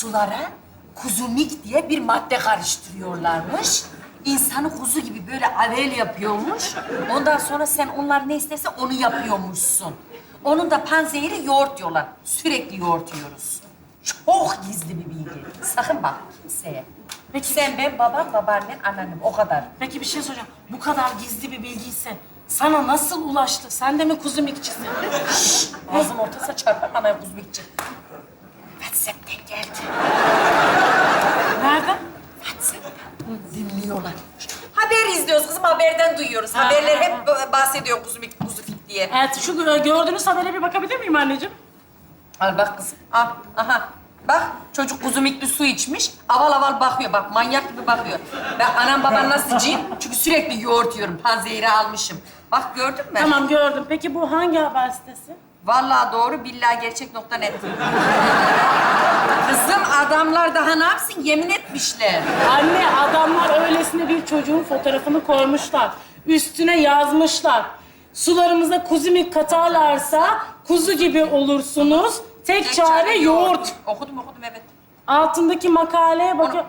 sulara kuzumik diye bir madde karıştırıyorlarmış. İnsanı kuzu gibi böyle avel yapıyormuş. Ondan sonra sen onlar ne isterse onu yapıyormuşsun. Onun da panzehiri yoğurt diyorlar. Sürekli yoğurt yiyoruz. Çok gizli bir bilgi. Sakın bak kimseye. Peki- Sen, ben, babam, babaannen, anneannem. O kadar. Peki bir şey soracağım. Bu kadar gizli bir bilgiyse sana nasıl ulaştı? Sen de mi kuzumikçisin? Ağzım ortasına çarpar bana kuzumikçi. Dinliyorlar. Haber izliyoruz kızım, haberden duyuyoruz. Haberler hep b- bahsediyor kuzumik, kuzufik diye. Evet, şu e, gördüğünüz habere bir bakabilir miyim anneciğim? Al bak kızım, al. Aha. Bak, çocuk kuzumikli su içmiş. Aval aval bakıyor, bak manyak gibi bakıyor. Ben anam babam nasılcıyım? Çünkü sürekli yoğurt yiyorum, panzehiri almışım. Bak gördün mü? Tamam gördüm. Peki bu hangi haber sitesi? Vallahi doğru, billahi gerçek nokta net. Kızım adamlar daha ne yapsın? Yemin etmişler. Anne bir çocuğun fotoğrafını koymuşlar. Üstüne yazmışlar. Sularımıza kuzumik katarlarsa kuzu gibi olursunuz. Tek, çare yoğurt. Okudum okudum evet. Altındaki makaleye bakın.